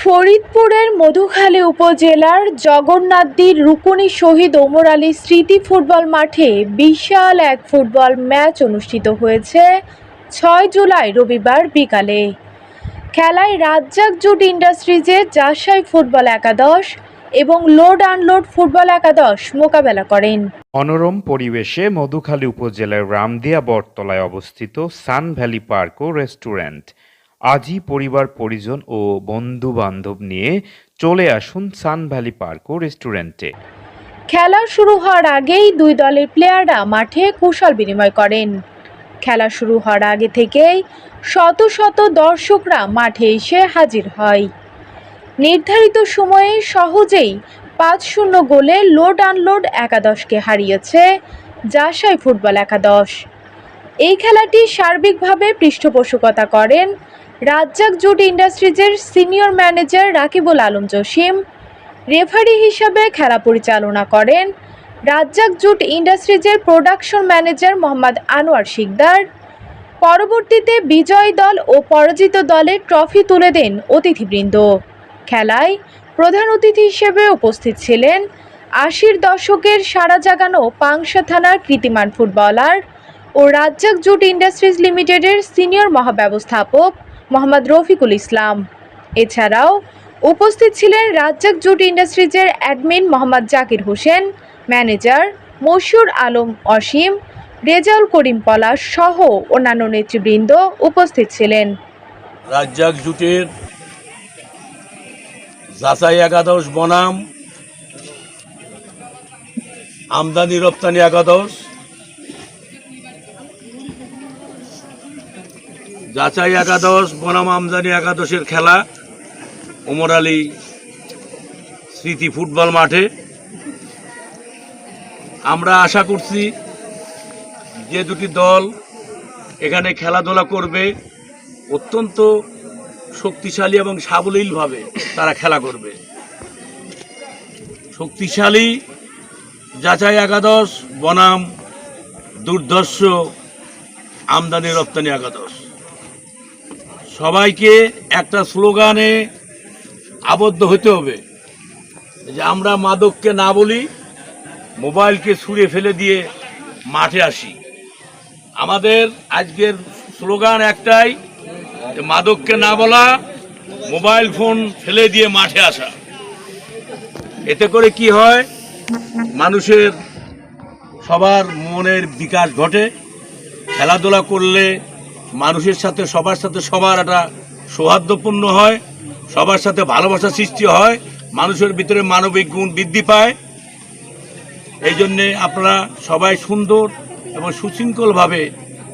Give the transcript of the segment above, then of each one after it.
ফরিদপুরের মধুখালী উপজেলার জগন্নাথদীর রুকুনি শহীদ ওমর আলী স্মৃতি ফুটবল মাঠে বিশাল এক ফুটবল ম্যাচ অনুষ্ঠিত হয়েছে ছয় জুলাই রবিবার বিকালে। খেলায় রাজ্জাক জুট ইন্ডাস্ট্রিজের জাসাই ফুটবল একাদশ এবং লোড আনলোড ফুটবল একাদশ মোকাবেলা করেন। মনোরম পরিবেশে মধুখালী উপজেলার রামদিয়া বটতলায় অবস্থিত সান ভ্যালি পার্ক ও রেস্টুরেন্ট। আজই পরিবার, পরিজন ও বন্ধু বান্ধব নিয়ে চলে আসুন সান ভ্যালি পার্ক ও রেস্টুরেন্টে। খেলা শুরু হওয়ার আগেই দুই দলের প্লেয়াররা মাঠে কুশল বিনিময় করেন। খেলা শুরু হওয়ার আগে থেকেই শত শত দর্শকরা মাঠে এসে হাজির হয়। নির্ধারিত সময়ে সহজেই পাঁচ শূন্য গোলে লোড আনলোড একাদশকে হারিয়েছে জাসাই ফুটবল একাদশ। এই খেলাটি সার্বিকভাবে পৃষ্ঠপোষকতা করেন Razzak jute ইন্ডাস্ট্রিজের senior manager Rakibul Alam Jasim, referee হিসাবে খেলা পরিচালনা করেন রাজ্জাক জুট ইন্ডাস্ট্রিজের প্রোডাকশন ম্যানেজার মোহাম্মদ আনোয়ার শিকদার। পরবর্তীতে বিজয় দল ও পরাজিত দলের ট্রফি তুলে দেন অতিথিবৃন্দ। খেলায় প্রধান অতিথি হিসেবে উপস্থিত ছিলেন আশির দশকের সারা জাগানো পাংশা থানার কৃতিমান ফুটবলার ও রাজ্জাক জুট ইন্ডাস্ট্রিজ লিমিটেডের সিনিয়র মহাব্যবস্থাপক মোহাম্মদ রফিকুল ইসলাম। এছাড়াও উপস্থিত ছিলেন রাজ্জাক জুট ইন্ডাস্ট্রিজের অ্যাডমিন মোহাম্মদ জাকির হোসেন, ম্যানেজার মশিউর আলম অসীম, রেজাউল করিম পলাশ সহ অন্যান্য নেতৃবৃন্দ উপস্থিত ছিলেন। রাজ্জাক জুটের যাচাই একাদশ বনাম, আমদানি রপ্তানি একাদশ যাচাই একাদশ, বনাম আমদানি একাদশের খেলা ওমর আলী স্মৃতি ফুটবল মাঠে। আমরা আশা করছি যে দুটি দল এখানে খেলাধুলা করবে, অত্যন্ত শক্তিশালী এবং সাবলীলভাবে তারা খেলা করবে। শক্তিশালী যাচাই একাদশ, বনাম দুর্ধর্ষ আমদানি রপ্তানি একাদশ। সবাইকে একটা স্লোগানে আবদ্ধ হতে হবে। যে আমরা মাদককে না বলি, মোবাইলকে ছুঁড়ে ফেলে দিয়ে মাঠে আসি। আমাদের আজকের স্লোগান একটাই, যে মাদককে না বলা, মোবাইল ফোন ফেলে দিয়ে মাঠে আসা। এতে করে কি হয়, মানুষের সবার মনের বিকাশ ঘটে। খেলাধুলা করলে মানুষের সাথে, সবার সাথে সবার একটা সৌহার্দ্যপূর্ণ হয়, সবার সাথে ভালোবাসা সৃষ্টি হয়, মানুষের ভিতরে মানবিক গুণ বৃদ্ধি পায়। এই জন্যে আপনারা সবাই সুন্দর এবং সুশৃঙ্খলভাবে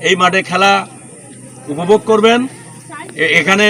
এই মাঠে খেলা উপভোগ করবেন। এখানে